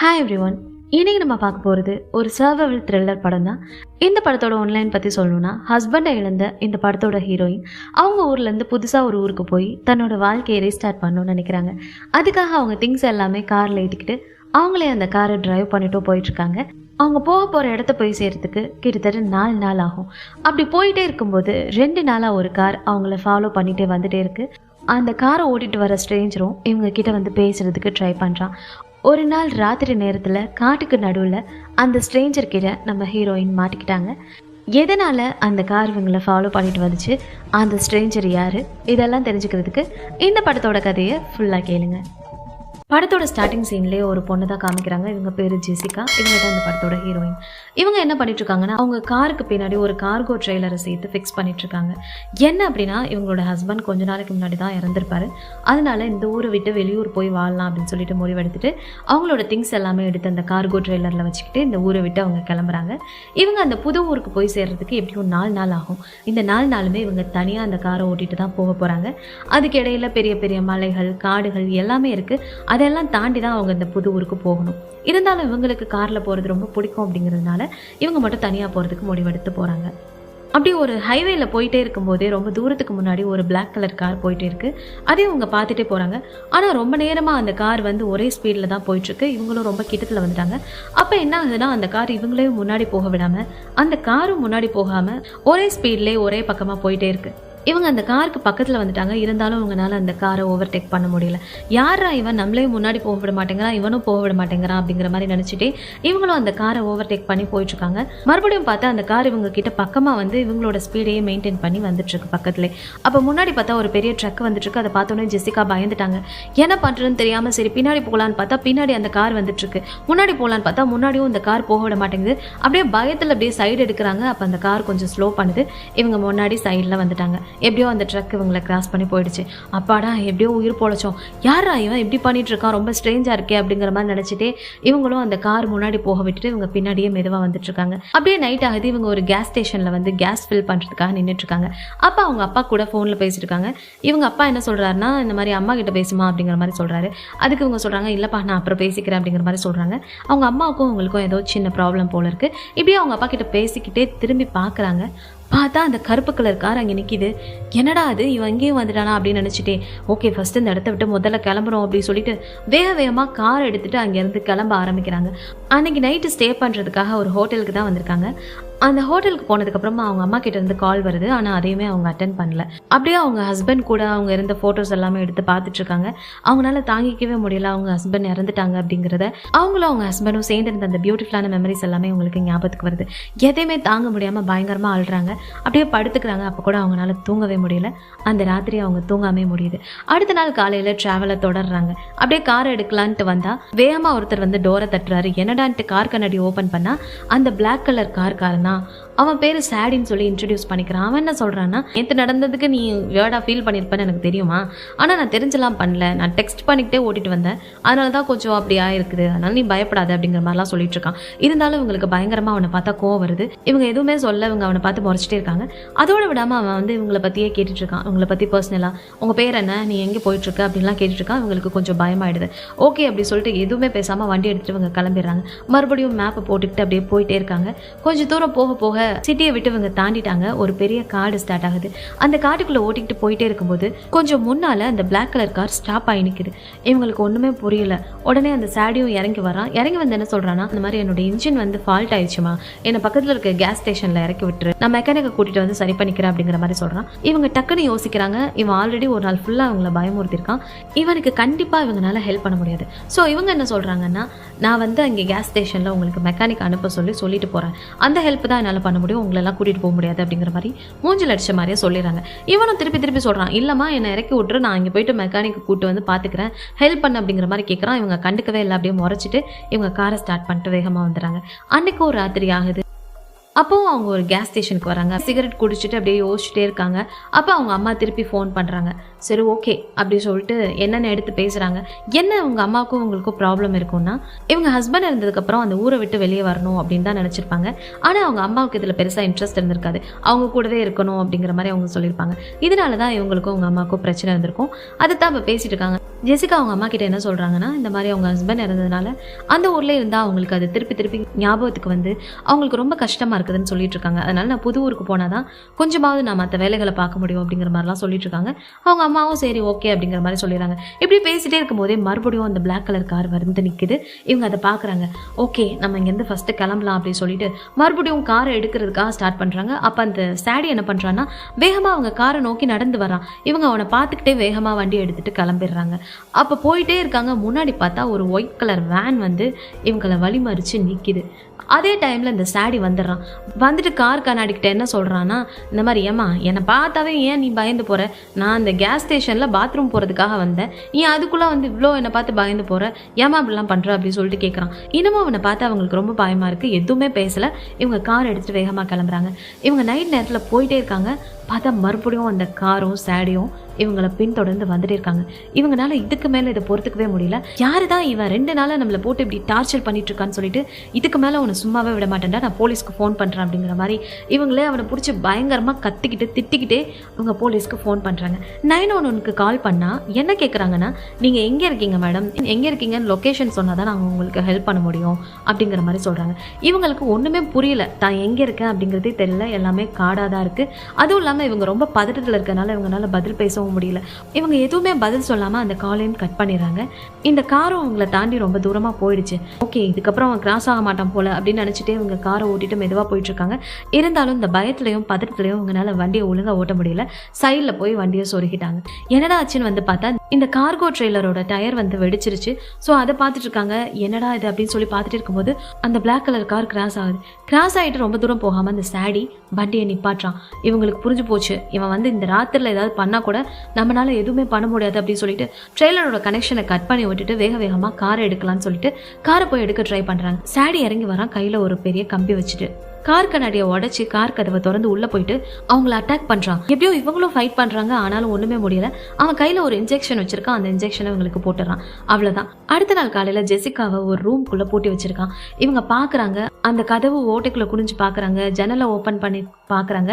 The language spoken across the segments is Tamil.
ஹாய் எவ்ரி ஒன் இன்னைக்கு நம்ம பார்க்க போகிறது ஒரு சர்வைவல் த்ரில்லர் படம் தான் இந்த படத்தோட ஒன்லைன் பற்றி சொல்லணும்னா ஹஸ்பண்டை இழந்த இந்த படத்தோட ஹீரோயின் அவங்க ஊர்லேருந்து புதுசாக ஒரு ஊருக்கு போய் தன்னோட வாழ்க்கையை ரீஸ்டார்ட் பண்ணணும்னு நினைக்கிறாங்க. அதுக்காக அவங்க திங்ஸ் எல்லாமே காரில் ஏற்றிக்கிட்டு அவங்களே அந்த காரை டிரைவ் பண்ணிட்டு போயிட்டுருக்காங்க. அவங்க போக போகிற இடத்த போய் சேர்கிறதுக்கு கிட்டத்தட்ட நாலு நாள் ஆகும். அப்படி போயிட்டே இருக்கும்போது ரெண்டு நாளாக ஒரு கார் அவங்கள ஃபாலோ பண்ணிகிட்டே வந்துட்டே இருக்குது அந்த காரை ஓட்டிட்டு வர ஸ்ட்ரேஞ்சரும் இவங்க கிட்ட வந்து பேசுறதுக்கு ட்ரை பண்ணுறான் ஒரு நாள் ராத்திரி நேரத்தில் காட்டுக்கு நடுவில் அந்த ஸ்ட்ரேஞ்சர் கிட்ட நம்ம ஹீரோயின் மாட்டிக்கிட்டாங்க. எதனால் அந்த கார் இவங்களை ஃபாலோ பண்ணிட்டு வந்துச்சு? அந்த ஸ்ட்ரேஞ்சர் யார்? இதெல்லாம் தெரிஞ்சுக்கிறதுக்கு இந்த படத்தோட கதையை ஃபுல்லாக கேளுங்கள் படத்தோட ஸ்டார்டிங் சீன்லேயே ஒரு பொண்ணு தான் காமிக்கிறாங்க. இவங்க பேர் ஜெசிகா. இவங்க தான் இந்த படத்தோட ஹீரோயின் இவங்க என்ன பண்ணிட்டு இருக்காங்கன்னா அவங்க காருக்கு பின்னாடி ஒரு கார்கோ ட்ரெய்லரை சேர்த்து ஃபிக்ஸ் பண்ணிட்டு இருக்காங்க என்ன அப்படின்னா இவங்களோட ஹஸ்பண்ட் கொஞ்ச நாளைக்கு முன்னாடி தான் இறந்துருப்பாரு. அதனால இந்த ஊரை விட்டு வெளியூர் போய் வாழலாம் அப்படின்னு சொல்லிட்டு முடிவெடுத்துட்டு அவங்களோட திங்ஸ் எல்லாமே எடுத்து அந்த கார்கோ ட்ரெய்லரில் வச்சுக்கிட்டு இந்த ஊரை விட்டு அவங்க கிளம்புறாங்க. இவங்க அந்த புது ஊருக்கு போய் சேர்றதுக்கு எப்படியும் நாலு நாள் ஆகும். இந்த நாலு நாளுமே இவங்க தனியாக அந்த காரை ஓட்டிட்டு தான் போக போகிறாங்க அதுக்கு இடையில பெரிய பெரிய மலைகள் காடுகள் எல்லாமே இருக்குது அதெல்லாம் தாண்டி தான் அவங்க இந்த புது ஊருக்கு போகணும். இருந்தாலும் இவங்களுக்கு காரில் போகிறது ரொம்ப பிடிக்கும் அப்படிங்கிறதுனால இவங்க மட்டும் தனியாக போகிறதுக்கு முடிவெடுத்து போகிறாங்க அப்படி ஒரு ஹைவேல போயிட்டே இருக்கும்போதே ரொம்ப தூரத்துக்கு முன்னாடி ஒரு பிளாக் கலர் கார் போயிட்டே இருக்கு. அதையும் அவங்க பார்த்துட்டே போகிறாங்க ஆனால் ரொம்ப நேரமாக அந்த கார் வந்து ஒரே ஸ்பீடில் தான் போயிட்டுருக்கு இவங்களும் ரொம்ப கிட்டத்தில் வந்துட்டாங்க. அப்போ என்ன ஆகுதுன்னா அந்த கார் இவங்களையும் முன்னாடி போக விடாமல் அந்த காரும் முன்னாடி போகாமல் ஒரே ஸ்பீட்லேயே ஒரே பக்கமாக போயிட்டே இருக்கு. இவங்க அந்த காருக்கு பக்கத்தில் வந்துட்டாங்க. இருந்தாலும் இவங்கனால அந்த காரை ஓவர்டேக் பண்ண முடியல. யாரா இவன்? நம்மளையும் முன்னாடி போக விட மாட்டேங்கிறான். இவனும் போக விட மாட்டேங்கிறான் அப்படிங்கிற மாதிரி நினச்சிட்டே இவங்களும் அந்த காரை ஓவர்டேக் பண்ணி போயிட்டுருக்காங்க மறுபடியும் பார்த்தா அந்த கார் இவங்க கிட்ட பக்கமாக வந்து இவங்களோட ஸ்பீடையே மெயின்டைன் பண்ணி வந்துட்டுருக்கு பக்கத்தில். பக்கத்துலேயே அப்போ முன்னாடி பார்த்தா ஒரு பெரிய ட்ரக் வந்துட்டுருக்கு அதை பார்த்தோன்னே ஜெசிகா பயந்துட்டாங்க. என்ன பண்ணுறதுன்னு தெரியாமல் சரி பின்னாடி போகலான்னு பார்த்தா பின்னாடி அந்த கார் வந்துட்டுருக்கு முன்னாடி போகலான்னு பார்த்தா முன்னாடியும் இந்த கார் போக விட மாட்டேங்குது. அப்படியே பயத்தில் அப்படியே சைடு எடுக்கிறாங்க. அப்போ அந்த கார் கொஞ்சம் ஸ்லோ பண்ணுது. இவங்க முன்னாடி சைடில் வந்துட்டாங்க. எப்படியோ அந்த ட்ரக் இவங்களை கிராஸ் பண்ணி போயிடுச்சு. அப்பாடா எப்படியோ உயிர் பொழைச்சோம். யாரா இவன்? இப்படி பண்ணிட்டு இருக்கான்? ரொம்ப ஸ்ட்ரேஞ்சாக இருக்கே அப்படிங்கிற மாதிரி நினச்சிட்டே இவங்களும் அந்த கார் முன்னாடி போக விட்டுட்டு இவங்க பின்னாடியே மெதுவாக வந்துட்டு இருக்காங்க. அப்படியே நைட் ஆகுது. இவங்க ஒரு கேஸ் ஸ்டேஷனில் வந்து கேஸ் ஃபில் பண்ணுறதுக்காக நின்றுட்டு இருக்காங்க. அவங்க அப்பா கூட ஃபோனில் பேசிட்டு இருக்காங்க. இவங்க அப்பா என்ன சொல்கிறாருன்னா இந்த மாதிரி அம்மா கிட்ட பேசுமா அப்படிங்கிற மாதிரி சொல்கிறாரு அதுக்கு இவங்க சொல்கிறாங்க இல்லைப்பா நான் அப்புறம் பேசிக்கிறேன் அப்படிங்கிற மாதிரி சொல்கிறாங்க அவங்க அம்மாவுக்கும் அவங்களுக்கும் ஏதோ சின்ன ப்ராப்ளம் போல இருக்குது இப்படியே அவங்க அப்பா கிட்ட பேசிக்கிட்டே திரும்பி பார்க்குறாங்க பார்த்தா அந்த கருப்பு கலர் கார் அங்கே நிற்கிது என்னடா அது? இவன் இங்கேயும் வந்துட்டானா அப்படின்னு நினச்சிட்டே. ஓகே ஃபர்ஸ்ட் இந்த இடத்த விட்டு முதல்ல கிளம்புறோம் அப்படின்னு சொல்லிட்டு வேக வேகமாக கார் எடுத்துகிட்டு அங்கேருந்து கிளம்ப ஆரம்பிக்கிறாங்க. அன்னைக்கு நைட்டு ஸ்டே பண்ணுறதுக்காக ஒரு ஹோட்டலுக்கு தான் வந்திருக்காங்க. அந்த ஹோட்டலுக்கு போனதுக்கப்புறமா அவங்க அம்மா கிட்ட இருந்து கால் வருது. ஆனால் அதையுமே அவங்க அட்டன் பண்ணல. அப்படியே அவங்க ஹஸ்பண்ட் கூட அவங்க இருந்த ஃபோட்டோஸ் எல்லாமே எடுத்து பார்த்துட்டு இருக்காங்க. அவங்களால தாங்கிக்கவே முடியல. அவங்க ஹஸ்பண்ட் இறந்துட்டாங்க அப்படிங்கிறத. அவங்களும் அவங்க ஹஸ்பண்டும் சேர்ந்து இருந்த அந்த பியூட்டிஃபுல்லான மெமரிஸ் எல்லாமே உங்களுக்கு ஞாபகத்துக்கு வருது. எதையுமே தாங்க முடியாமல் பயங்கரமாக அழுறாங்க. அப்படியே படுத்துக்கிறாங்க. அப்போ கூட அவங்களால தூங்கவே முடியல. அந்த ராத்திரி அவங்க தூங்காமே முடியுது. அடுத்த நாள் காலையில் ட்ராவலை தொடர்றாங்க. அப்படியே கார் எடுக்கலான்ட்டு வந்தால் வேகமாக ஒருத்தர் வந்து டோரை தட்டுறாரு. என்னடான்ட்டு கார் கண்ணாடி ஓப்பன் பண்ணால் அந்த பிளாக் கலர் கார்காரன் தான் அவன் பேர் சேடின்னு சொல்லி இன்ட்ரடியூஸ் பண்ணிக்கிறான். அவன் என்ன சொல்கிறான்னா நேற்று நடந்ததுக்கு நீ வேர்டாக ஃபீல் பண்ணியிருப்பேன்னு எனக்கு தெரியுமா? ஆனால் நான் தெரிஞ்செல்லாம் பண்ணல. நான் டெக்ஸ்ட் பண்ணிக்கிட்டே ஓட்டிட்டு வந்தேன். அதனால தான் கொஞ்சம் அப்படி ஆயிருக்குது. அதனால நீ பயப்படாத அப்படிங்கிற மாதிரிலாம் சொல்லிட்டு இருக்கான். இருந்தாலும் இவங்களுக்கு பயங்கரமாக அவனை பார்த்தா கோவம் வருது. இவங்க எதுவுமே சொல்ல இவங்க அவனை பார்த்து முறைச்சிட்டே இருக்காங்க. அதோட விடாமல் அவன் வந்து இவங்களை பற்றியே கேட்டுட்டு இருக்கான். இவங்களை பற்றி பர்சனலாக உங்கள் பேர் என்ன? நீ எங்கே போயிட்டுருக்க அப்படின்லாம் கேட்டுட்ருக்கான் இவங்களுக்கு கொஞ்சம் பயமாயிடுது. ஓகே அப்படி சொல்லிட்டு எதுவுமே பேசாமல் வண்டி எடுத்துட்டு இவங்க கிளம்பிடுறாங்க. மறுபடியும் மேப்பை போட்டுக்கிட்டு அப்படியே போயிட்டே இருக்காங்க. கொஞ்சம் தூரம் போக போக சிட்டியை விட்டு இவங்க தாண்டிட்டாங்க. ஒரு பெரிய காடு ஸ்டார்ட் ஆகுது. அந்த காட்டுக்குள்ளே ஓட்டிக்கிட்டு போயிட்டே இருக்கும்போது கொஞ்சம் முன்னால் அந்த பிளாக் கலர் கார் ஸ்டாப் ஆகி நிற்குது இவங்களுக்கு ஒன்றுமே புரியல. உடனே அந்த சாடியும் இறங்கி வரான். இறங்கி வந்து என்ன சொல்கிறான்னா இந்த மாதிரி என்னோட இன்ஜின் வந்து ஃபால்ட் ஆயிடுச்சுமா. என்னை பக்கத்தில் இருக்க கேஸ் ஸ்டேஷனில் இறக்கி விட்டுரு. நான் மெக்கானிக்கை கூட்டிகிட்டு வந்து சரி பண்ணிக்கிறேன் அப்படிங்கிற மாதிரி சொல்கிறான் இவங்க டக்குன்னு யோசிக்கிறாங்க. இவன் ஆல்ரெடி ஒரு நாள் ஃபுல்லாக அவங்கள பயமுறுத்திருக்கான் இவனுக்கு கண்டிப்பாக இவங்களால ஹெல்ப் பண்ண முடியாது. ஸோ இவங்க என்ன சொல்கிறாங்கன்னா நான் வந்து அங்கே கேஸ் ஸ்டேஷனில் உங்களுக்கு மெக்கானிக் அனுப்ப சொல்லி சொல்லிட்டு போகிறேன் அந்த ஹெல்ப் தான் என்னால் பண்ண முடியும். உங்களெல்லாம் கூட்டிகிட்டு போக முடியாது அப்படிங்கிற மாதிரி மூஞ்சில் அடிச்ச மாதிரியே சொல்லிடுறாங்க. இவனும் திருப்பி திருப்பி சொல்கிறான் இல்லைம்மா என்னை இறக்கி விட்டுரு. நான் இங்கே போயிட்டு மெக்கானிக் கூட்டு வந்து பார்த்துக்கிறேன் ஹெல்ப் பண்ண அப்படிங்கிற மாதிரி கேட்குறான் இவங்க கண்டுக்கவே இல்லை. அப்படியே முறைச்சிட்டு இவங்க காரை ஸ்டார்ட் பண்ணிட்டு வேகமாக வந்துடுறாங்க. அன்றைக்கும் ஒரு ராத்திரி ஆகுது. அப்போவும் அவங்க ஒரு கேஸ் ஸ்டேஷனுக்கு வராங்க. சிகரெட் குடிச்சிட்டு அப்படியே யோசிச்சுட்டே இருக்காங்க. அப்போ அவங்க அம்மா திருப்பி ஃபோன் பண்ணுறாங்க சரி ஓகே அப்படி சொல்லிட்டு என்னென்ன எடுத்து பேசுகிறாங்க என்ன உங்கள் அம்மாவுக்கும் உங்களுக்கும் ப்ராப்ளம் இருக்கும்னா இவங்க ஹஸ்பண்ட் இருந்ததுக்கப்புறம் அந்த ஊரை விட்டு வெளியே வரணும் அப்படின்னு தான் நினச்சிருப்பாங்க. ஆனால் அவங்க அம்மாவுக்கு இதில் பெருசாக இன்ட்ரெஸ்ட் இருந்திருக்காது. அவங்க கூடவே இருக்கணும் அப்படிங்கிற மாதிரி அவங்க சொல்லியிருப்பாங்க. இதனால தான் இவங்களுக்கும் உங்கள் அம்மாவுக்கும் பிரச்சனை இருந்திருக்கும். அதை தான் இப்போ பேசிட்டு இருக்காங்க. ஜெசிகா அவங்க அம்மா கிட்ட என்ன சொல்கிறாங்கன்னா இந்த மாதிரி அவங்க ஹஸ்பண்ட் இருந்ததுனால அந்த ஊர்லேயே இருந்தால் அவங்களுக்கு அது திருப்பி திருப்பி ஞாபகத்துக்கு வந்து அவங்களுக்கு ரொம்ப கஷ்டமாக இருக்குதுன்னு சொல்லிட்டு இருக்காங்க. அதனால நான் புது ஊருக்கு போனால் தான் கொஞ்சமாவது நான் மற்ற வேலைகளை பார்க்க முடியும் அப்படிங்கிற மாதிரிலாம் சொல்லிட்டு இருக்காங்க. அவங்க அம்மாவும் சரி ஓகே அப்படிங்கிற மாதிரி சொல்லிடுறாங்க. இப்படி பேசிகிட்டே இருக்கும்போதே மறுபடியும் அந்த பிளாக் கலர் கார் வந்து நிற்குது இவங்க அதை பார்க்குறாங்க. ஓகே நம்ம இங்கேருந்து ஃபஸ்ட்டு கிளம்பலாம் அப்படின்னு சொல்லிட்டு மறுபடியும் காரை எடுக்கிறதுக்காக ஸ்டார்ட் பண்ணுறாங்க அப்போ அந்த சாடி என்ன பண்ணுறான்னா வேகமாக அவங்க காரை நோக்கி நடந்து வரான். இவங்க அவனை பார்த்துக்கிட்டே வேகமாக வண்டி எடுத்துகிட்டு கிளம்பிடுறாங்க. அப்போ போயிட்டே இருக்காங்க. முன்னாடி பார்த்தா ஒரு ஒயிட் கலர் வேன் வந்து இவங்களை வழிமறித்து நிற்கிது அதே டைமில் இந்த சாடி வந்துடுறான். வந்துட்டு கார் கண்ணாடிக்கிட்ட என்ன சொல்கிறான்னா இந்த மாதிரி ஏம்மா என்னை பார்த்தாவே ஏன் நீ பயந்து போகிற நான் அந்த கேஸ் ஸ்டேஷனில் பாத்ரூம் போகிறதுக்காக வந்தேன். நீ அதுக்குள்ளே வந்து இவ்வளோ என்னை பார்த்து பயந்து போகிற ஏமா அப்படிலாம் பண்ணுற அப்படின்னு சொல்லிட்டு கேட்குறான் இன்னமும் அவனை பார்த்து அவங்களுக்கு ரொம்ப பயமாக இருக்குது எதுவுமே பேசலை. இவங்க கார் எடுத்துகிட்டு வேகமாக கிளம்புறாங்க. இவங்க நைட் நேரத்தில் போயிட்டே இருக்காங்க. பார்த்தா மறுபடியும் அந்த காரும் சேடியும் இவங்களை பின்தொடர்ந்து வந்துட்டே இருக்காங்க. இவங்களால இதுக்கு மேலே இதை பொறுத்துக்கவே முடியல. யாரு தான் இவன் ரெண்டு நாளாக நம்மளை போட்டு இப்படி டார்ச்சர் பண்ணிட்டு இருக்கான்னு சொல்லிட்டு இதுக்கு மேலே அவனை சும்மாவே விட மாட்டேன்டா நான் போலீஸ்க்கு ஃபோன் பண்ணுறேன் அப்படிங்கிற மாதிரி இவங்களே அவனை பிடிச்சி பயங்கரமாக கத்திக்கிட்டு திட்டிக்கிட்டே இவங்க போலீஸ்க்கு ஃபோன் பண்ணுறாங்க நைன் ஒன் ஒனுக்கு கால் பண்ணால் என்ன கேட்குறாங்கன்னா நீங்கள் எங்கே இருக்கீங்க மேடம் எங்கே இருக்கீங்கன்னு லொக்கேஷன் சொன்னால் தான் நாங்கள் உங்களுக்கு ஹெல்ப் பண்ண முடியும் அப்படிங்கிற மாதிரி சொல்கிறாங்க இவங்களுக்கு ஒன்றுமே புரியல. தான் எங்கே இருக்கேன்? அப்படிங்கிறதே தெரியல. எல்லாமே காடாக தான் இருக்குது அதுவும் இல்லாமல் இவங்க ரொம்ப பதட்டத்தில் இருக்கனால இவங்களால பதில் பேசவும் முடியல. இவங்க எதுவுமே பதில் சொல்லாமல் அந்த காலையும் கட் பண்ணிடுறாங்க. இந்த காரும் அவங்கள தாண்டி ரொம்ப தூரமாக போயிடுச்சு. ஓகே இதுக்கப்புறம் அவன் கிராஸ் ஆக மாட்டான் போல அப்படின்னு நினச்சிட்டே இவங்க காரை ஓட்டிட்டு மெதுவாக போயிட்டு இருக்காங்க இருந்தாலும் இந்த பயத்துலையும் பதட்டத்துலையும் இவங்களால வண்டியை ஒழுங்காக ஓட்ட முடியல. சைடில் போய் வண்டியை சொருகிட்டாங்க. என்னடா ஆச்சுன்னு வந்து பார்த்தா இந்த கார்கோ ட்ரெய்லரோட டயர் வந்து வெடிச்சிருச்சு. ஸோ அதை பார்த்துட்டு இருக்காங்க. என்னடா இது அப்படின்னு சொல்லி பார்த்துட்டு இருக்கும்போது அந்த பிளாக் கலர் கார் கிராஸ் ஆகுது. கிராஸ் ஆகிட்டு ரொம்ப தூரம் போகாமல் அந்த சாடி வண்டியை நிப்பாட்டுறான். இவங்களுக்கு புரிஞ்சு போச்சு. இவன் வந்து இந்த ராத்திரில் ஏதாவது பண்ணால் கூட நம்மளால் எதுவுமே பண்ண முடியாது அப்படின்னு சொல்லிட்டு ட்ரெய்லரோட கனெக்ஷனை கட் பண்ணி விட்டுட்டு வேக வேகமாக காரை எடுக்கலாம்னு சொல்லிட்டு காரை போய் எடுக்க ட்ரை பண்ணுறாங்க சாடி இறங்கி வரான் கையில் ஒரு பெரிய கம்பி வச்சுட்டு. கார் கண்ணாடியை உடச்சி கார் கதவை திறந்து உள்ளே போயிட்டு அவங்கள அட்டாக் பண்ணுறான் எப்படியோ இவங்களும் ஃபைட் பண்ணுறாங்க ஆனாலும் ஒன்றுமே முடியல. அவன் கையில் ஒரு இன்ஜெக்ஷன் வச்சிருக்கான். அந்த இன்ஜெக்ஷனை இவங்களுக்கு போட்டுறான். அவ்வளோதான் அடுத்த நாள் காலையில் ஜெசிகாவை ஒரு ரூம்குள்ளே பூட்டி வச்சிருக்கான். இவங்க பார்க்குறாங்க அந்த கதவு ஓட்டைக்குள்ளே குனிஞ்சு பார்க்குறாங்க ஜன்னலை ஓப்பன் பண்ணி பார்க்குறாங்க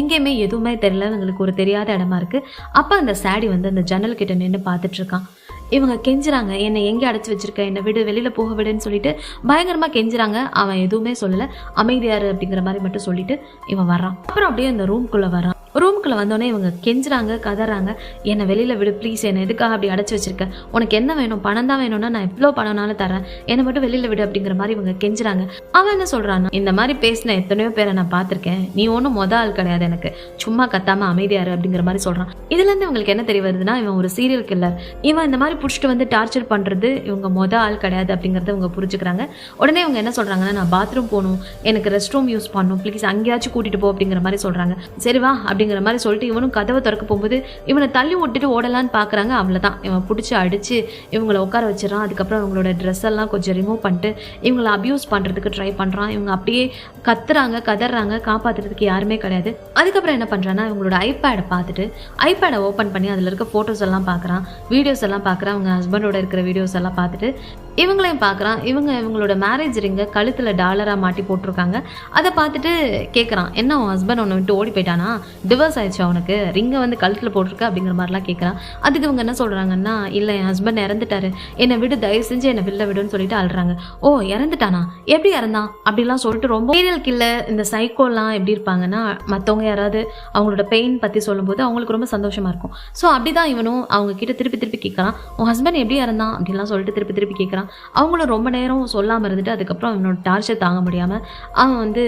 எங்கேயுமே எதுவுமே தெரியல. இவங்களுக்கு ஒரு தெரியாத இடமா இருக்குது அப்போ அந்த சாடி வந்து அந்த ஜன்னல் கிட்ட நின்று பாத்துட்டு இருக்கான். இவங்க கெஞ்சுறாங்க என்னை எங்கே அடைச்சி வச்சிருக்க? என்னை விடு வெளியில் போக விடுன்னு சொல்லிட்டு பயங்கரமாக கெஞ்சுறாங்க. அவன் எதுவுமே சொல்லலை. அமைதியாரு அப்படிங்கிற மாதிரி மட்டும் சொல்லிட்டு இவன் வரான் அப்புறம் அப்படியே அந்த ரூம்குள்ளே வரான் ரூம்குள்ளே வந்தோடனே இவங்க கெஞ்சுறாங்க கதறாங்க. என்னை வெளியில் விடு ப்ளீஸ் என்னை எதுக்காக அப்படி அடைச்சி வச்சிருக்க? உனக்கு என்ன வேணும்? பணம் தான் வேணும்னா நான் எவ்வளோ பணம்னாலும் தரேன் என்னை மட்டும் வெளியில் விடு அப்படிங்கிற மாதிரி இவங்க கெஞ்சுறாங்க. அவன் என்ன சொல்கிறான்னா இந்த மாதிரி பேசின எத்தனையோ பேரை நான் பார்த்துருக்கேன். நீ ஒன்றும் மொத ஆள் கிடையாது எனக்கு. சும்மா கத்தாமல் அமைதியாரு அப்படிங்கிற மாதிரி சொல்கிறான் இதுலேருந்து இவங்களுக்கு என்ன தெரிய வருதுன்னா இவன் ஒரு சீரியல் கில்லர் இவன் இந்த மாதிரி பிடிச்சிட்டு வந்து டார்ச்சர் பண்ணுறது இவங்க மொத ஆள் கிடையாது அப்படிங்கிறத இவங்க புரிஞ்சுக்கிறாங்க. உடனே இவங்க என்ன சொல்கிறாங்கன்னா நான் பாத்ரூம் போகணும். எனக்கு ரெஸ்ட் ரூம் யூஸ் பண்ணணும். ப்ளீஸ் அங்கேயாச்சும் கூட்டிகிட்டு போ அப்படிங்கிற மாதிரி சொல்கிறாங்க சரி வா அப்படிங்கிற மாதிரி சொல்லிட்டு இவனும் கதவை திறக்க போகும்போது இவனை தள்ளி விட்டுட்டு ஓடலான்னு பார்க்குறாங்க அவ்வளோதான் இவன் பிடிச்சி அடித்து இவங்களை உட்கார வச்சிடறான். அதுக்கப்புறம் அவங்களோட ட்ரெஸ் எல்லாம் கொஞ்சம் ரிமூவ் பண்ணிட்டு இவங்களை அப்யூஸ் பண்ணுறதுக்கு ட்ரை பண்ணுறான் இவங்க அப்படியே கத்துறாங்க கதறாங்க காப்பாற்றுறதுக்கு யாருமே கிடையாது. அதுக்கப்புறம் என்ன பண்ணுறான்னா இவங்களோட ஐபேடை பார்த்துட்டு ஐபேடை ஓப்பன் பண்ணி அதில் இருக்க ஃபோட்டோஸ் எல்லாம் பார்க்குறான் வீடியோஸ் எல்லாம் பார்க்குறான் அவங்க ஹஸ்பண்டோட இருக்கிற வீடியோஸ் எல்லாம் பார்த்துட்டு இவங்களையும் பார்க்குறான். இவங்க இவங்களோட மேரேஜ் ரிங்கை கழுத்தில் டாலராக மாட்டி போட்டிருக்காங்க. அதை பார்த்துட்டு கேட்குறான் என்ன உன் ஹஸ்பண்ட் ஒன்று விட்டு ஓடி போயிட்டானா? டிவர்ஸ் ஆயிடுச்சு அவனுக்கு ரிங்கை வந்து கழுத்தில் போட்டிருக்க அப்படிங்கிற மாதிரிலாம் கேட்குறான் அதுக்கு இவங்க என்ன சொல்கிறாங்கன்னா இல்லை என் ஹஸ்பண்ட் இறந்துட்டாரு. என்னை விடு தயவு செஞ்சு என்னை வெளில விடுன்னு சொல்லிட்டு அழுறாங்க. ஓ இறந்துட்டானா? எப்படி இறந்தான்? அப்படிலாம் சொல்லிட்டு ரொம்ப சீரியல் கில்லர் இந்த சைக்கோலாம் எப்படி இருப்பாங்கன்னா மற்றவங்க யாராவது அவங்களோட பெயின் பற்றி சொல்லும்போது அவங்களுக்கு ரொம்ப சந்தோஷமாக இருக்கும். ஸோ அப்படி தான் இவனும் அவங்க கிட்ட திருப்பி திருப்பி கேட்குறான் உன் ஹஸ்பண்ட் எப்படி இறந்தான்? அப்படிலாம் சொல்லிட்டு திருப்பி திருப்பி கேட்குறான் அவங்களும் ரொம்ப நேரம் சொல்லாமல் இருந்துட்டு அதுக்கப்புறம் அவனோட டார்ச்சர் தாங்க முடியாமல் அவன் வந்து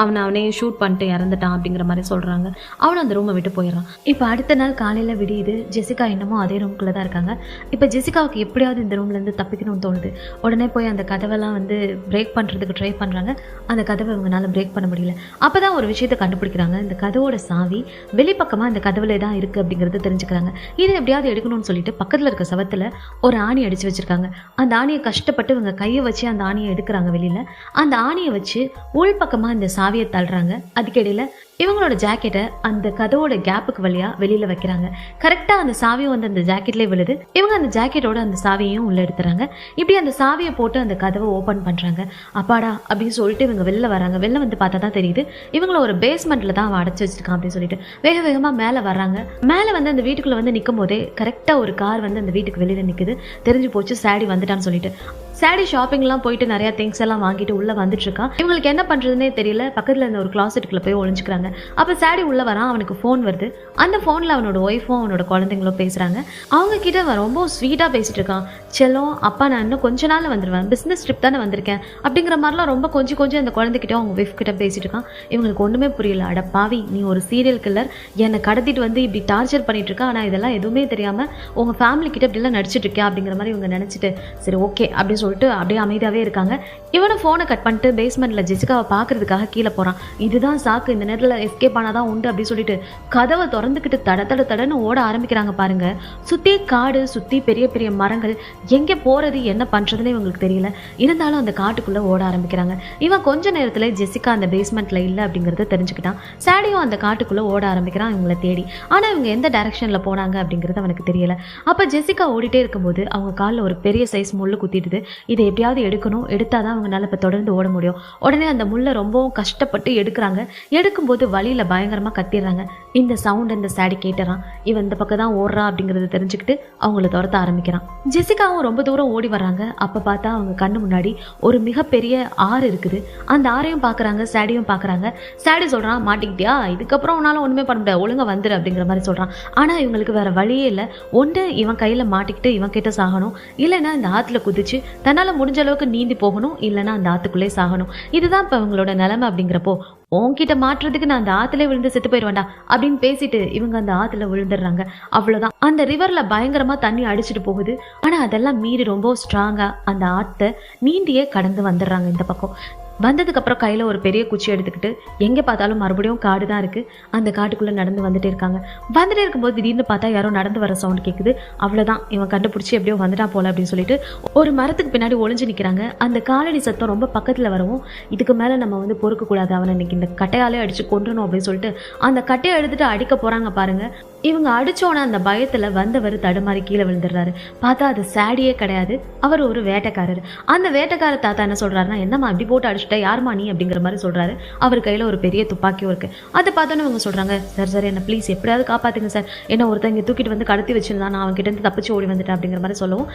அவனை அவனே ஷூட் பண்ணிட்டு இறந்துட்டான் அப்படிங்கிற மாதிரி சொல்கிறாங்க அவனும் அந்த ரூமை விட்டு போயிடுறான். இப்போ அடுத்த நாள் காலையில் விடியுது. ஜெசிகா என்னமோ அதே ரூம்குள்ளே தான் இருக்காங்க. இப்போ ஜெசிகாவுக்கு எப்படியாவது இந்த ரூம்லேருந்து தப்பிக்கணும்னு தோணுது. உடனே போய் அந்த கதவெல்லாம் வந்து பிரேக் பண்ணுறதுக்கு ட்ரை பண்ணுறாங்க அந்த கதவை இவங்களால பிரேக் பண்ண முடியல. அப்போ தான் ஒரு விஷயத்தை கண்டுபிடிக்கிறாங்க. இந்த கதவோட சாவி வெளிப்பக்கமாக அந்த கதவுல தான் இருக்குது அப்படிங்கிறத தெரிஞ்சுக்கிறாங்க. இதை எப்படியாவது எடுக்கணும்னு சொல்லிட்டு பக்கத்தில் இருக்க சவத்தில் ஒரு ஆணி அடித்து வச்சிருக்காங்க. அந்த ஆணியை கஷ்டப்பட்டு இவங்க கையை வச்சு அந்த ஆணியை எடுக்கிறாங்க வெளியில். அந்த ஆணியை வச்சு உள்பக்கமாக இந்த சாவியை தள்ளுறாங்க. அதுக்கிடையில் இவங்களோட ஜாக்கெட்டை அந்த கதவோட கேப்புக்கு வழியா வெளியில வைக்கிறாங்க. கரெக்டா அந்த சாவியும் வந்து அந்த ஜாக்கெட்லேயே விழுது. இவங்க அந்த ஜாக்கெட்டோட அந்த சாவியையும் உள்ள எடுத்துறாங்க. இப்படி அந்த சாவியை போட்டு அந்த கதவை ஓபன் பண்றாங்க. அப்பாடா அப்படின்னு சொல்லிட்டு இவங்க வெளில வராங்க. வெளில வந்து பார்த்தா தான் தெரியுது. இவங்கள ஒரு பேஸ்மெண்ட்ல தான் அவன் அடைச்சு வச்சிருக்கான் அப்படின்னு சொல்லிட்டு. வேக வேகமா மேலே வர்றாங்க. மேலே வந்து அந்த வீட்டுக்குள்ள வந்து நிற்கும் போதே கரெக்டா ஒரு கார் வந்து அந்த வீட்டுக்கு வெளியில நிக்குது. தெரிஞ்சு போச்சு சாடி வந்துட்டான்னு சொல்லிட்டு. சாடி ஷாப்பிங்லாம் போயிட்டு நிறைய திங்ஸ் எல்லாம் வாங்கிட்டு உள்ளே வந்துட்டு இருக்கான் இவங்களுக்கு என்ன பண்ணுறதுனே தெரியல. பக்கத்தில் இருந்த ஒரு கிளாசெட்டுக்குள்ள போய் ஒழிஞ்சிக்கிறாங்க அப்போ சாடி உள்ளே வரான் அவனுக்கு ஃபோன் வருது. அந்த ஃபோனில் அவனோட ஒய்ஃபும் அவனோட குழந்தைங்களும் பேசுகிறாங்க அவங்க கிட்ட அவன் ரொம்ப ஸ்வீட்டாக பேசிட்டு இருக்கான். செல்லம் அப்பா நான் இன்னும் கொஞ்ச நாள் வந்துடுவேன் பிசினஸ் ட்ரிப் தானே வந்திருக்கேன். அப்படிங்கிற மாதிரிலாம் ரொம்ப கொஞ்சம் கொஞ்சம் அந்த குழந்தைகிட்ட அவங்க ஒய்ஃப் கிட்ட பேசிட்டு இருக்கான். இவங்களுக்கு ஒன்றுமே புரியல. அட பாவி நீ ஒரு சீரியல் கில்லர் என்னை கடத்திட்டு வந்து இப்படி டார்ச்சர் பண்ணிட்டு இருக்கா. ஆனால் இதெல்லாம் எதுவுமே தெரியாமல் உங்கள் ஃபேமிலி கிட்ட இப்படிலாம் நடிச்சிட்டு இருக்கேன் அப்படிங்கிற மாதிரி இவங்க நினச்சிட்டு சரி ஓகே அப்படின்னு சொல்லிட்டு அப்படியே அமைதியாகவே இருக்காங்க. இவனை ஃபோனை கட் பண்ணிட்டு பேஸ்மெண்ட்டில் ஜெசிகாவை பார்க்குறதுக்காக கீழே போகிறான் இதுதான் சாக்கு இந்த நேரத்தில் எஸ்கேப் ஆனாதான் உண்டு அப்படின்னு சொல்லிட்டு கதவை திறந்துக்கிட்டு தட தட தடன்னு ஓட ஆரம்பிக்கிறாங்க பாருங்க. சுற்றி காடு சுற்றி பெரிய பெரிய மரங்கள் எங்கே போகிறது என்ன பண்ணுறதுன்னு இவங்களுக்கு தெரியல. இருந்தாலும் அந்த காட்டுக்குள்ளே ஓட ஆரம்பிக்கிறாங்க. இவன் கொஞ்ச நேரத்தில் ஜெசிகா அந்த பேஸ்மெண்ட்டில் இல்லை அப்படிங்கிறத தெரிஞ்சுக்கிட்டான். சாடியும் அந்த காட்டுக்குள்ளே ஓட ஆரம்பிக்கிறான் இவங்கள தேடி. ஆனால் இவங்க எந்த டைரக்ஷன்ல போனாங்க அப்படிங்கிறது அவனுக்கு தெரியல. அப்போ ஜெசிகா ஓடிட்டே இருக்கும்போது அவங்க காலில் ஒரு பெரிய சைஸ் முள்ளு குத்திடுது. இதை எப்படியாவது எடுக்கணும் எடுத்தால் தான் அவங்களால இப்போ தொடர்ந்து ஓட முடியும். உடனே அந்த முள்ளை ரொம்பவும் கஷ்டப்பட்டு எடுக்கிறாங்க. எடுக்கும்போது வழியில் பயங்கரமாக கத்திடுறாங்க இந்த சவுண்ட் இந்த சாடி கேட்டுறான். இவன் இந்த பக்கம் தான் ஓடுறா அப்படிங்கறத தெரிஞ்சுக்கிட்டு அவங்கள துரத்த ஆரம்பிக்கிறான். ஜெசிகாவும் ரொம்ப தூரம் ஓடி வர்றாங்க. அப்போ பார்த்தா அவங்க கண்ணு முன்னாடி ஒரு மிகப்பெரிய ஆறு இருக்குது. அந்த ஆறையும் பார்க்குறாங்க சாடியும் பார்க்கறாங்க சாடி சொல்றான் மாட்டிக்கிட்டியா? இதுக்கப்புறம் உன்னால ஒன்றுமே பண்ண முடியாது. ஒழுங்கா வந்துரு அப்படிங்கிற மாதிரி சொல்கிறான் ஆனால் இவங்களுக்கு வேற வழியே இல்லை. ஒன்று இவன் கையில் மாட்டிக்கிட்டு இவன் கிட்ட சாகணும். இல்லைன்னா இந்த ஆற்றுல குதிச்சு தன்னால் முடிஞ்ச அளவுக்கு நீந்தி போகணும். இல்லைன்னா அந்த ஆத்துக்குள்ளே சாகணும். இதுதான் இப்போ அவங்களோட நிலைமை அப்படிங்கிறப்போ உன்கிட்ட மாற்றுறதுக்கு நான் அந்த ஆத்துல விழுந்து செத்து போயிடுவேன்டா அப்படின்னு பேசிட்டு இவங்க அந்த ஆத்துல விழுந்துடுறாங்க. அவ்வளவுதான். அந்த ரிவர்ல பயங்கரமா தண்ணி அடிச்சிட்டு போகுது. ஆனா அதெல்லாம் மீறி ரொம்ப ஸ்ட்ராங்கா அந்த ஆத்த நீந்தியே கடந்து வந்துடுறாங்க இந்த பக்கம். வந்ததுக்கு அப்புறம் ஒரு பெரிய குச்சி எடுத்துக்கிட்டு எங்கே பார்த்தாலும் மறுபடியும் காடு தான் இருக்குது அந்த காட்டுக்குள்ளே நடந்து வந்துட்டு இருக்காங்க. வந்துட்டே இருக்கும்போது திடீர்னு பார்த்தா யாரோ நடந்து வர சவுண்ட் கேட்குது அவ்வளோதான் இவன் கண்டுபிடிச்சி எப்படியோ வந்துட்டான் போல அப்படின்னு சொல்லிட்டு ஒரு மரத்துக்கு பின்னாடி ஒளிஞ்சு நிற்கிறாங்க அந்த காலடி சத்தம் ரொம்ப பக்கத்தில் வரவும் இதுக்கு மேலே நம்ம வந்து பொறுக்கக்கூடாது அவனை இன்னைக்கு இந்த கட்டையாலே அடித்து கொண்டுணும் அப்படின்னு சொல்லிட்டு அந்த கட்டையை எடுத்துட்டு அடிக்க போகிறாங்க பாருங்கள் இவங்க அடிச்சோன அந்த பயத்தில் வந்தவர் தடுமாறி கீழே விழுந்துடுறாரு. பார்த்தா அது சாடியே கிடையாது. அவர் ஒரு வேட்டைக்காரர். அந்த வேட்டைக்கார தாத்தா என்ன சொல்கிறாருன்னா என்னம்மா இப்படி போட்டு அடிச்சு அடிச்சுட்டா யாருமா நீ அப்படிங்கிற மாதிரி சொல்கிறாரு அவர் கையில் ஒரு பெரிய துப்பாக்கியும் இருக்குது அதை பார்த்தோன்னு அவங்க சொல்கிறாங்க சார் சார் என்ன ப்ளீஸ் எப்படியாவது காப்பாற்றுங்க சார் என்ன ஒருத்தங்க தூக்கிட்டு வந்து கடத்தி வச்சிருந்தா நான் அவன் இருந்து தப்பிச்சு ஓடி வந்துட்டேன் அப்படிங்கிற மாதிரி சொல்லவும்.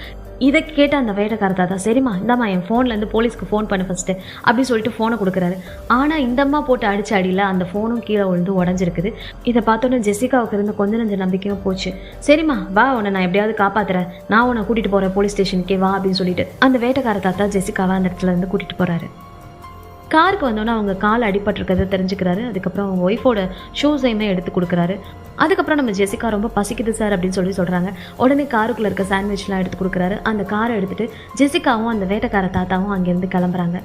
இதை கேட்ட அந்த வேட்டைக்கார தான் சரிம்மா இந்தாம்மா என் ஃபோன்லேருந்து போலீஸ்க்கு ஃபோன் பண்ணு ஃபஸ்ட்டு அப்படின்னு சொல்லிட்டு ஃபோனை கொடுக்குறாரு. ஆனால் இந்தம்மா போட்டு அடிச்ச அடியில் அந்த ஃபோனும் கீழே விழுந்து உடஞ்சிருக்குது. இதை பார்த்தோன்னே ஜெசிகாவுக்கு இருந்து கொஞ்ச நஞ்ச நம்பிக்கையும் போச்சு. சரிம்மா வா உன்னை நான் எப்படியாவது காப்பாற்றுறேன் நான் உன்னை கூட்டிட்டு போகிறேன் போலீஸ் ஸ்டேஷனுக்கே வா அப்படின்னு சொல்லிட்டு அந்த வேட்டைக்கார தாத்தா ஜெசிகாவை அந்த இடத்துல இருந்து கூட்டிட்டு போகிறாரு காருக்கு வந்தோன்னே அவங்க கால் அடிபட்டிருக்கிறத தெரிஞ்சுக்கிறாரு. அதுக்கப்புறம் அவங்க ஒய்ஃபோட ஷூஸையுமே எடுத்து கொடுக்குறாரு. அதுக்கப்புறம் நம்ம ஜெசிகா ரொம்ப பசிக்குது சார் அப்படின்னு சொல்லி சொல்கிறாங்க உடனே காருக்குள்ளே இருக்க சாண்ட்விச்லாம் எடுத்து கொடுக்குறாரு. அந்த காரை எடுத்துகிட்டு ஜெசிகாவும் அந்த வேட்டைக்கார தாத்தாவும் அங்கேருந்து கிளம்புறாங்க.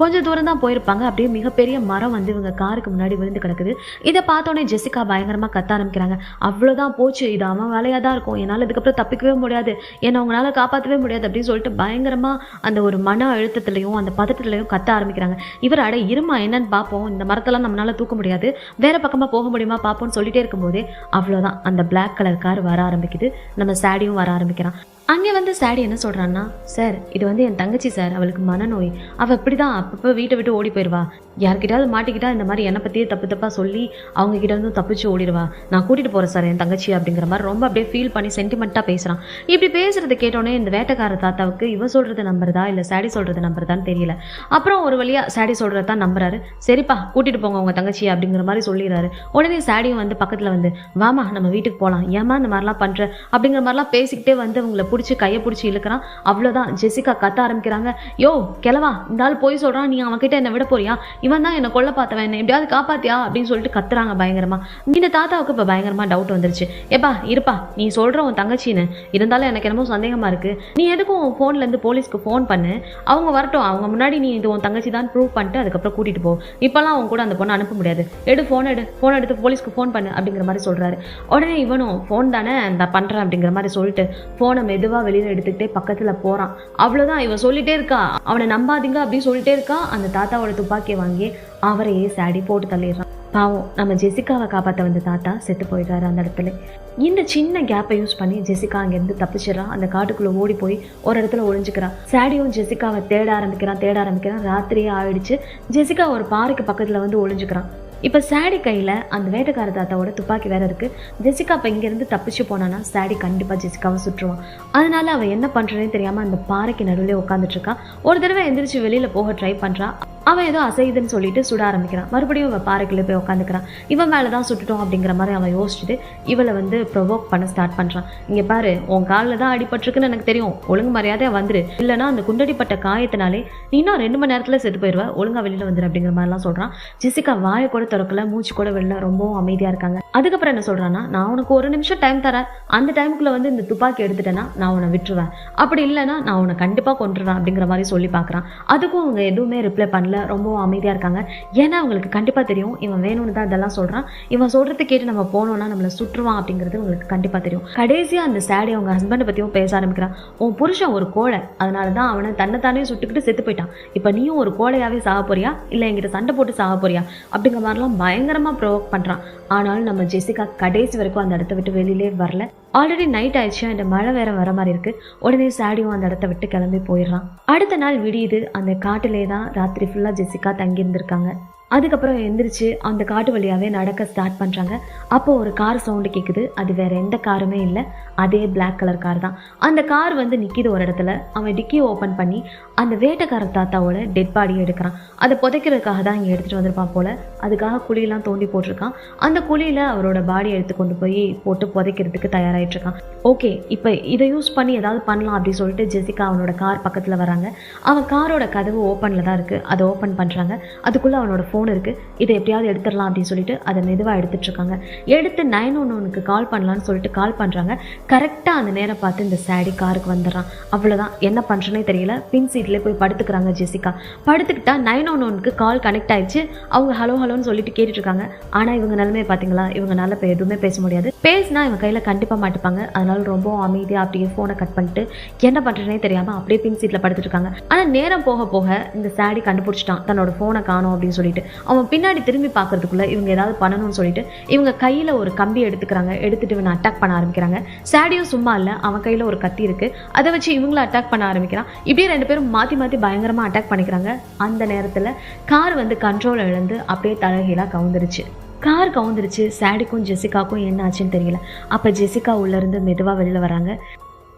கொஞ்சம் தூரம் தான் போயிருப்பாங்க. அப்படியே மிகப்பெரிய மரம் வந்து இவங்க காருக்கு முன்னாடி விழுந்து கிடக்குது. இதை பார்த்தோன்னே ஜெசிகா பயங்கரமாக கத்த ஆரம்பிக்கிறாங்க. அவ்வளோதான் போச்சு. இது அவன் வேலையாக தான் இருக்கும். என்னால் இதுக்கப்புறம் தப்பிக்கவே முடியாது. என்னை அவங்களால காப்பாற்றவே முடியாது அப்படின்னு சொல்லிட்டு பயங்கரமாக அந்த ஒரு மன அழுத்தத்துலையும் அந்த பதட்டத்துலையும் கத்த ஆரம்பிக்கிறாங்க. இவர் அட இருமா என்னன்னு பார்ப்போம். இந்த மரத்தெல்லாம் நம்மளால் தூக்க முடியாது. வேற பக்கமாக போக முடியுமா பார்ப்போம்னு சொல்லிட்டே இருக்கும்போதே அவ்வளோதான் அந்த பிளாக் கலர் கார் வர ஆரம்பிக்குது. நம்ம சாடியும் வர ஆரம்பிக்கிறான். அங்கே வந்து சாடி என்ன சொல்கிறான்னா சார் இது வந்து என் தங்கச்சி சார் அவளுக்கு மனநோய். அவள் இப்படி தான் அப்பப்போ வீட்டை விட்டு ஓடி போயிடுவா யார்கிட்டயாவது மாட்டிக்கிட்டா இந்த மாதிரி என்னை பற்றியே தப்பு தப்பாக சொல்லி அவங்க கிட்ட இருந்து தப்பிச்சு ஓடிடுவா. நான் கூட்டிகிட்டு போகிறேன் சார் என் தங்கச்சி அப்படிங்கிற மாதிரி ரொம்ப அப்படியே ஃபீல் பண்ணி சென்டிமெண்ட்டாக பேசுகிறான் இப்படி பேசுகிறத கேட்டோன்னே இந்த வேட்டைக்கார தாத்தாவுக்கு இவன் சொல்கிறது நம்புறதா? இல்லை சாடி சொல்கிறது நம்புறதான்னு தெரியல. அப்புறம் ஒரு வழியாக சாடி சொல்கிறது தான் நம்புறாரு. சரிப்பா கூட்டிகிட்டு போங்க உங்கள் தங்கச்சி அப்படிங்கிற மாதிரி சொல்லிடுறாரு. உடனே சாடியும் வந்து பக்கத்தில் வந்து வாமா நம்ம வீட்டுக்கு போகலாம் ஏமா இந்த மாதிரிலாம் பண்ணுற அப்படிங்கிற மாதிரிலாம் பேசிக்கிட்டே வந்து அவங்கள பிடிச்சி கையை பிடிச்சி இழுக்கிறான். அவ்வளோதான் ஜெசிகா கத்த ஆரம்பிக்கிறாங்க. யோ கிளவா இந்த ஆள் போய் சொல்கிறான் நீ அவன்கிட்ட என்னை விட போறியா? இவன் தான் என்னை கொல்ல பார்த்தவன். என்ன எப்படியாவது காப்பாத்தியா? அப்படின்னு சொல்லிட்டு கத்துறாங்க பயங்கரமா. இந்த தாத்தாவுக்கு இப்போ பயங்கரமா டவுட் வந்துருச்சு. எப்பா இருப்பா நீ சொல்ற உன் தங்கச்சின்னு. இருந்தாலும் எனக்கு என்னமோ சந்தேகமா இருக்கு. நீ எதுக்கும் உன் ஃபோன்லேருந்து போலீஸ்க்கு ஃபோன் பண்ணு? அவங்க வரட்டும். அவங்க முன்னாடி நீ இது உன் தங்கச்சி தான் ப்ரூவ் பண்ணிட்டு அதுக்கப்புறம் கூட்டிட்டு போ. இப்போல்லாம் அவன் கூட அந்த பொண்ணை அனுப்ப முடியாது. எடு ஃபோன் எடு. ஃபோன் எடுத்து போலீஸ்க்கு ஃபோன் பண்ணு அப்படிங்கிற மாதிரி சொல்றாரு. உடனே இவனும் ஃபோன் தானே நான் பண்றேன் அப்படிங்கிற மாதிரி சொல்லிட்டு ஃபோனை மெதுவாக வெளியில எடுத்துக்கிட்டே பக்கத்துல போறான். அவ்வளவுதான் இவன் சொல்லிட்டே இருக்கா. அவனை நம்பாதீங்க அப்படின்னு சொல்லிட்டே இருக்கா. அந்த தாத்தாவோட துப்பாக்கியை வாங்கி அவரையே சாடி போட்டு தள்ளிடுறான். பாவம் நம்ம ஜெசிகாவை காப்பாற்ற வந்த தாத்தா செத்து போயிட்டாரு அந்த இடத்துல. இந்த சின்ன கேப்பை யூஸ் பண்ணி ஜெசிகா அங்கேருந்து தப்பிச்சிடறான். அந்த காட்டுக்குள்ளே ஓடி போய் ஒரு இடத்துல ஒளிஞ்சுக்கிறான். சாடியும் ஜெசிகாவை தேட ஆரம்பிக்கிறான் தேட ஆரம்பிக்கிறான். ராத்திரியே ஆயிடுச்சு. ஜெசிகா ஒரு பாருக்கு பக்கத்தில் வந்து ஒளிஞ்சுக்கிறான். இப்போ சாடி கையில் அந்த வேட்டைக்கார தாத்தாவோட துப்பாக்கி வேற இருக்குது ஜெசிகா இப்போ இங்கேருந்து தப்பிச்சு போனான்னா சாடி கண்டிப்பாக ஜெசிகாவை சுற்றுவான். அதனால் அவள் என்ன பண்ணுறேன்னு தெரியாமல் அந்த பாறைக்கு நடுவில் உட்காந்துட்ருக்கா ஒரு தடவை எந்திரிச்சு வெளியில் போக ட்ரை பண்ணுறான் அவன் ஏதோ அசையுதுன்னு சொல்லிட்டு சுட ஆரம்பிக்கிறான். மறுபடியும் இவன் பாறைக்குள்ளே போய் உட்காந்துக்கிறான் இவன் மேலே தான் சுட்டுட்டோம் அப்படிங்கிற மாதிரி அவன் யோசிச்சுட்டு இவளை வந்து ப்ரொவோக் பண்ண ஸ்டார்ட் பண்ணுறான் இங்கே பாரு உன் காலில் தான் அடிபட்டிருக்குன்னு எனக்கு தெரியும். ஒழுங்கு மரியாதையாக வந்துரு. இல்லைனா அந்த குண்டடிப்பட்ட காயத்தினாலே நீ இன்னும் ரெண்டு மணி நேரத்தில் செத்து போயிடுவ. ஒழுங்கா வெளியில் வந்துரு அப்படிங்கிற மாதிரிலாம் சொல்கிறான் ஜெசிகா வாயை கூட திறக்கல மூச்சு கூட வெளில ரொம்பவும் அமைதியாக இருக்காங்க. அதுக்கப்புறம் என்ன சொல்கிறான்னா நான் உனக்கு ஒரு நிமிஷம் டைம் தரேன். அந்த டைமுக்குள்ளே வந்து இந்த துப்பாக்கி எடுத்துட்டேன்னா நான் உன்னை விட்டுருவேன். அப்படி இல்லைன்னா நான் உன்னை கண்டிப்பாக கொண்டுருவேன் அப்படிங்கிற மாதிரி சொல்லி பார்க்குறான். அதுக்கும் அவங்க எதுவுமே ரிப்ளை பண்ணல. ரொம்பவும் அமைதியாக இருக்காங்க. ஏன்னா அவங்களுக்கு கண்டிப்பாக தெரியும். இவன் வேணும்னு தான் இதெல்லாம் சொல்கிறான் இவன் சொல்கிறத கேட்டு நம்ம போனோம்னா நம்மளை சுற்றுவான் அப்படிங்கிறது உங்களுக்கு கண்டிப்பாக தெரியும். கடைசியாக அந்த சேடை அவங்க ஹஸ்பண்டை பற்றியும் பேச ஆரம்பிக்கிறான். உன் புருஷன் ஒரு கோழை. அதனால தான் அவனை தன்னைத்தானே சுட்டுக்கிட்டு செத்து போயிட்டான். இப்போ நீயும் ஒரு கோழையாகவே சாக போறியா? இல்லை என்கிட்ட சண்டை போட்டு சாக போறியா? அப்படிங்கிற மாதிரிலாம் பயங்கரமாக ப்ரொவோக் பண்ணுறான் ஆனாலும் நம்ம ஜெசிகா கடைசி வரைக்கும் அந்த இடத்த விட்டு வெளியிலே வரல. ஆல்ரெடி நைட் ஆயிடுச்சு அந்த மழை வேற வர மாதிரி இருக்கு. உடனே சாடியும் அந்த இடத்த விட்டு கிளம்பி போயிடுறான். அடுத்த நாள் விடியுது அந்த காட்டிலே தான் ராத்திரி ஃபுல்லாக ஜெசிகா தங்கி இருந்திருக்காங்க அதுக்கப்புறம் எந்திரிச்சு அந்த காட்டு வழியாகவே நடக்க ஸ்டார்ட் பண்ணுறாங்க அப்போ ஒரு கார் சவுண்டு கேட்குது அது வேற எந்த காருமே இல்லை. அதே பிளாக் கலர் கார் தான். அந்த கார் வந்து நிற்கிது ஒரு இடத்துல. அவன் டிக்கியை ஓப்பன் பண்ணி அந்த வேட்டைக்கார தாத்தாவோட டெட் பாடியை எடுக்கிறான். அதை புதைக்கிறதுக்காக தான் இங்கே எடுத்துகிட்டு வந்திருப்பான் போல். அதுக்காக குழியெல்லாம் தோண்டி போட்டிருக்கான். அந்த குழியில் அவரோட பாடியை எடுத்து கொண்டு போய் போட்டு புதைக்கிறதுக்கு தயாராகிட்டு இருக்கான். ஓகே இப்போ இதை யூஸ் பண்ணி ஏதாவது பண்ணலாம் அப்படின்னு சொல்லிட்டு ஜெசிகா அவனோட கார் பக்கத்தில் வராங்க அவன் காரோட கதவு ஓப்பனில் தான் இருக்குது அதை ஓப்பன் பண்ணுறாங்க அதுக்குள்ளே அவனோட ஃபோன் இருக்குது இதை எப்படியாவது எடுத்துடலாம் அப்படின்னு சொல்லிட்டு அதை மெதுவாக எடுத்துட்டுருக்காங்க எடுத்து நைன் ஒன் ஒனுக்கு கால் பண்ணலான்னு சொல்லிட்டு கால் பண்ணுறாங்க கரெக்டாக அந்த நேரம் பார்த்து இந்த சாடி காருக்கு வந்துடுறான். அவ்வளோதான் என்ன பண்ணுறனே தெரியல. பின் சீட்லேயே போய் படுத்துக்கிறாங்க ஜெசிகா. படுத்துக்கிட்டா நைன் ஒன் ஒனுக்கு கால் கனெக்ட் ஆயிடுச்சு. அவங்க ஹலோ ஹலோன்னு சொல்லிட்டு கேட்டுட்ருக்காங்க ஆனால் இவங்க நிலைமையை பார்த்தீங்களா? இவங்கனால இப்போ எதுவுமே பேச முடியாது. பேசினா இவங்க கையில் கண்டிப்பாக மாட்டுப்பாங்க. அதனால ரொம்ப அமைதியாக அப்படியே ஃபோனை கட் பண்ணிட்டு என்ன பண்ணுறதுனே தெரியாமல் அப்படியே பின் சீட்டில் படுத்துட்டு இருக்காங்க. ஆனால் நேரம் போக போக இந்த சாடி கண்டுபிடிச்சிட்டான். தன்னோட ஃபோனை காணோம் அப்படின்னு சொல்லிட்டு. அவன் பின்னாடி திரும்பி பார்க்கறதுக்குள்ள இவங்க ஏதாவது பண்ணணும்னு சொல்லிட்டு இவங்க கையில் ஒரு கம்பி எடுத்துக்கிறாங்க எடுத்துட்டு இவனை அட்டாக் பண்ண ஆரம்பிக்கிறாங்க. சாடியும் சும்மா இல்லை அவன் கையில் ஒரு கத்தி இருக்கு. அதை வச்சு இவங்கள அட்டாக் பண்ண ஆரம்பிக்கிறான். இப்படியே ரெண்டு பேரும் மாற்றி மாற்றி பயங்கரமாக அட்டாக் பண்ணிக்கிறாங்க. அந்த நேரத்தில் கார் வந்து கண்ட்ரோல் இழந்து அப்படியே தலைகீழாக கவுந்துருச்சு. கார் கவுந்துருச்சு சாடிக்கும் ஜெசிகாக்கும் என்ன ஆச்சுன்னு தெரியல. அப்போ ஜெசிகா உள்ளேருந்து மெதுவாக வெளியில் வராங்க.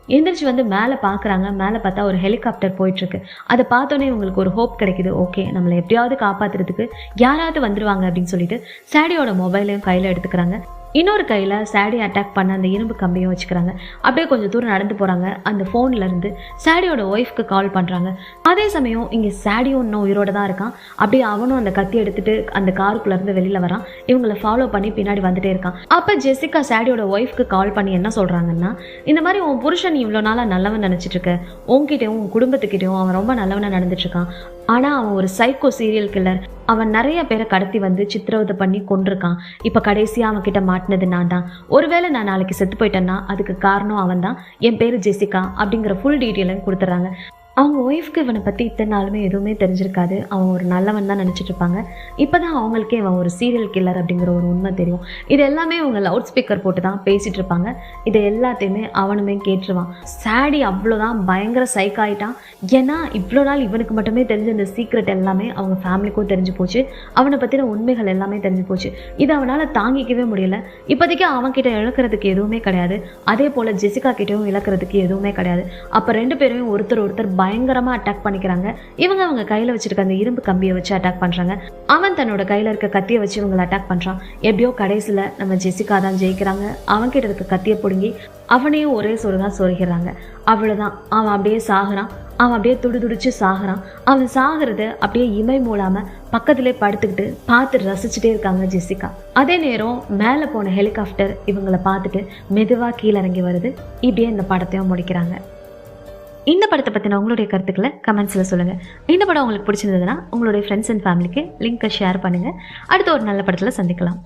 எந்திரிச்சு வந்து மேலே பார்க்குறாங்க மேலே பார்த்தா ஒரு ஹெலிகாப்டர் போயிட்டுருக்கு. அதை பார்த்தோன்னே இவங்களுக்கு ஒரு ஹோப் கிடைக்குது. ஓகே நம்மளை எப்படியாவது காப்பாற்றுறதுக்கு யாராவது வந்துருவாங்க அப்படின்னு சொல்லிட்டு சாடியோட மொபைலையும் கையில் எடுத்துக்கிறாங்க. இன்னொரு கையில் சாடி அட்டாக் பண்ண அந்த இரும்பு கம்பியும் வச்சுக்கிறாங்க. அப்படியே கொஞ்சம் தூரம் நடந்து போகிறாங்க அந்த ஃபோன்லேருந்து சாடியோட ஒய்ஃப்க்கு கால் பண்ணுறாங்க அதே சமயம் இங்கே சாடியும் இன்னும் உயிரோட தான் இருக்கான். அப்படியே அவனும் அந்த கத்தி எடுத்துட்டு அந்த காருக்குள்ளேருந்து வெளியில் வரான். இவங்களை ஃபாலோ பண்ணி பின்னாடி வந்துட்டே இருக்கான். அப்போ ஜெசிகா சாடியோட ஒய்ஃப்க்கு கால் பண்ணி என்ன சொல்கிறாங்கன்னா இந்த மாதிரி உன் புருஷன் இவ்வளோ நாளாக நல்லவன் நினச்சிட்டு இருக்க. உன்கிட்டயும் உன் குடும்பத்துக்கிட்டையும் அவன் ரொம்ப நல்லவனாக நடந்துட்டு இருக்கான். ஆனால் அவன் ஒரு சைக்கோ சீரியல் கில்லர் அவன் நிறைய பேரை கடத்தி வந்து சித்திரவதை பண்ணி கொண்டிருக்கான் இப்போ கடைசியாக அவன் கிட்ட மாட்டினது நான் தான். ஒருவேளை நான் நாளைக்கு செத்து போயிட்டேன்னா அதுக்கு காரணம் அவன் தான் என் பேர் ஜெசிகா அப்படிங்கிற ஃபுல் டீட்டெயிலும் கொடுத்துட்றாங்க அவங்க ஒய்ஃப்க்கு இவனை பற்றி இத்தனை நாளுமே எதுவுமே தெரிஞ்சிருக்காது. அவன் ஒரு நல்லவன் தான் நினச்சிட்டு இருப்பாங்க. இப்போ தான் அவங்களுக்கே அவன் ஒரு சீரியல் கில்லர் அப்படிங்கிற ஒரு உண்மை தெரியும். இது எல்லாமே அவங்க லவுட் ஸ்பீக்கர் போட்டு தான் பேசிகிட்டு இருப்பாங்க. இதை எல்லாத்தையுமே அவனுமே கேட்டுருவான். சாடி அவ்வளோதான் பயங்கர சைக் ஆகிட்டான் ஏன்னா இவ்வளோ நாள் இவனுக்கு மட்டுமே தெரிஞ்ச இந்த சீக்ரெட் எல்லாமே அவங்க ஃபேமிலிக்கும் தெரிஞ்சு போச்சு. அவனை பற்றின உண்மைகள் எல்லாமே தெரிஞ்சு போச்சு. இதை அவனால் தாங்கிக்கவே முடியல. இப்போதைக்கு அவன்கிட்ட இழக்கிறதுக்கு எதுவுமே கிடையாது. அதே போல் ஜெசிகா கிட்டேயும் இழக்கிறதுக்கு எதுவுமே கிடையாது. அப்போ ரெண்டு பேரையும் ஒருத்தர் ஒருத்தர் பயங்கரமாக அட்டாக் பண்ணிக்கிறாங்க. இவங்க அவங்க கையில் வச்சிருக்க அந்த இரும்பு கம்பியை வச்சு அட்டாக் பண்ணுறாங்க அவன் தன்னோட கையில் இருக்க கத்தியை வச்சு இவங்களை அட்டாக் பண்ணுறான் எப்படியோ கடைசியில் நம்ம ஜெசிகா தான் ஜெயிக்கிறாங்க. அவன்கிட்ட இருக்க கத்தியை பிடுங்கி அவனையும் ஒரே சொருகா சொருகிறாங்க அவ்வளோதான் அவன் அப்படியே சாகுறான். அவன் அப்படியே துடிதுடிச்சு சாகுறான். அவன் சாகிறத அப்படியே இமை மூடாமல் பக்கத்திலே படுத்துக்கிட்டு பார்த்து ரசிச்சுட்டே இருக்காங்க ஜெசிகா. அதே நேரம் மேலே போன ஹெலிகாப்டர் இவங்களை பார்த்துட்டு மெதுவாக கீழே இறங்கி வருது. இப்படியே இந்த படத்தையும் முடிக்கிறாங்க. இந்த படத்தை பற்றின உங்களுடைய கருத்துக்களை கமெண்ட்ஸில் சொல்லுங்கள் இந்த படம் உங்களுக்கு பிடிச்சிருந்ததுன்னா உங்களுடைய ஃப்ரெண்ட்ஸ் அண்ட் ஃபேமிலிக்கு லிங்க்கை ஷேர் பண்ணுங்கள் அடுத்த ஒரு நல்ல படத்தில் சந்திக்கலாம்.